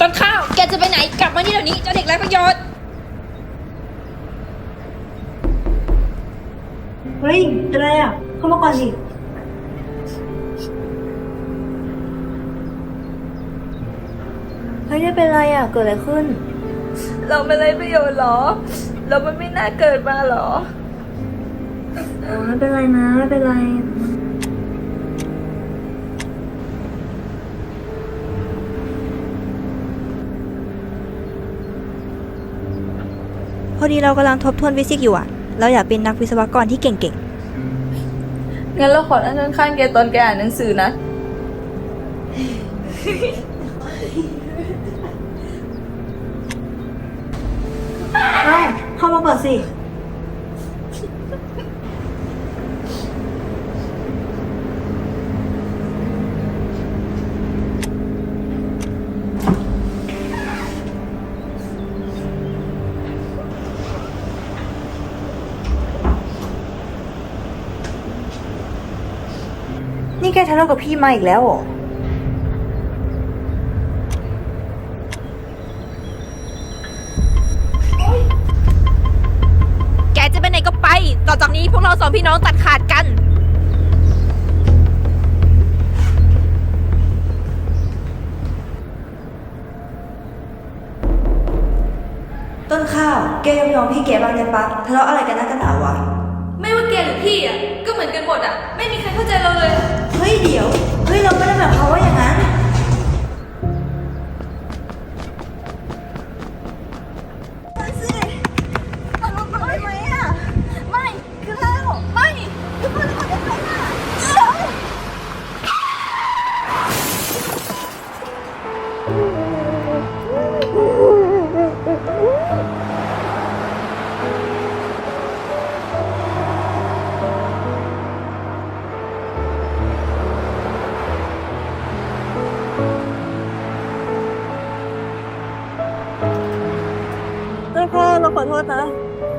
ต้นข้าว แกจะไปไหน กลับมานี่เดี๋ยวนี้เจ้าเด็กไร้ประโยชน์ เฮ้ยเป็นไรอะ เข้ามาก่อนสิ เฮ้ยไม่เป็นไรอะ เกิดอะไรขึ้น เราไม่ไรประโยชน์หรอ เรามันไม่น่าเกิดมาหรออ๋อไม่เป็นไรนะไม่เป็นไรพอดีเรากำลังทบทวนฟิสิกส์อยู่อะเราอยากเป็นนักวิศวกรที่เก่งงั้นเราขอนั่งข้างๆแกตอนแกอ่านหนังสือนะเเข้ามาก่อนสิ นี่แกทะเลาะกับพี่มาอีกแล้วเหรอ ต่อจากนี้พวกเราสองพี่น้องตัดขาดกัน ต้นข้าว แกยอมยอมพี่แกบ้างได้ปะทะเลาะอะไรกันนักกันหนาวะ ไม่ว่าแกหรือพี่อะ ก็เหมือนกันหมดอะ ไม่มีใครเข้าใจเราเลย Thôi,